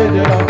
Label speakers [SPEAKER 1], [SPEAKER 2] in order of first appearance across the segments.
[SPEAKER 1] Yeah.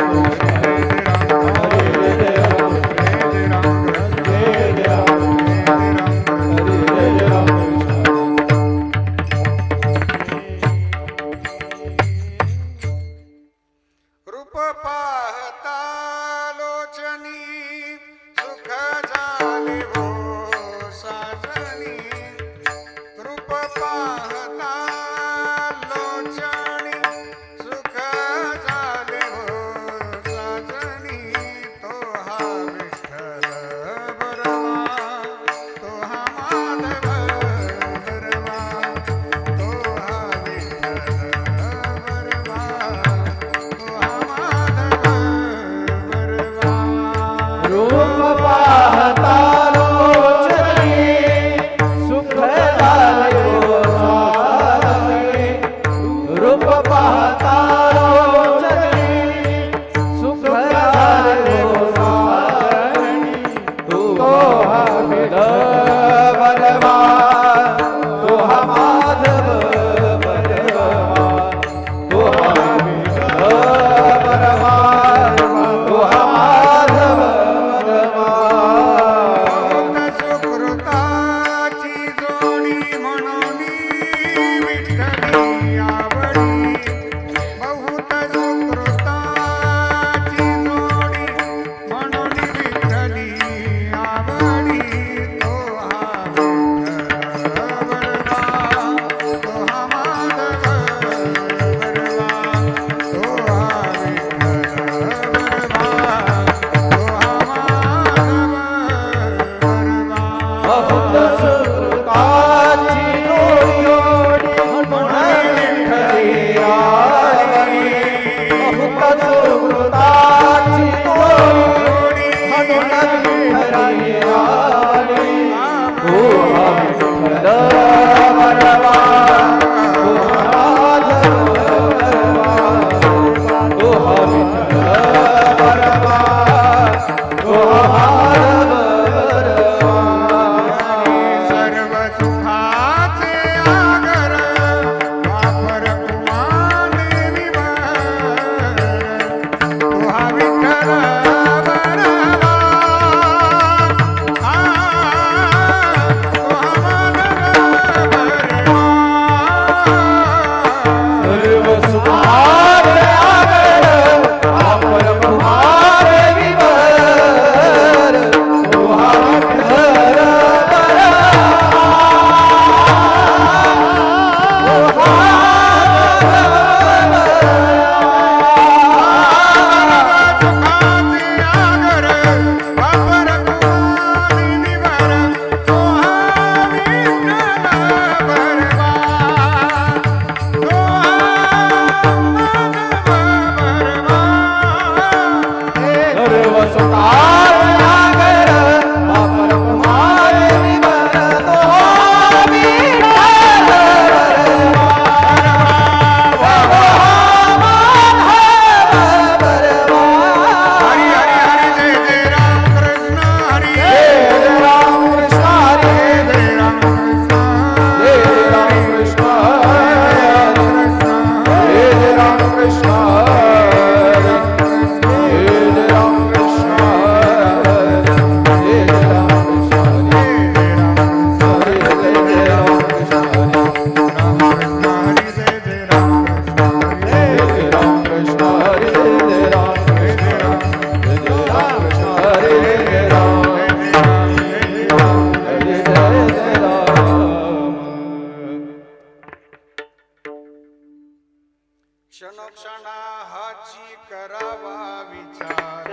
[SPEAKER 1] क्षणाहाची करावा विचार.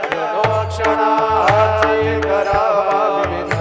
[SPEAKER 2] क्षणाची करावा विचार.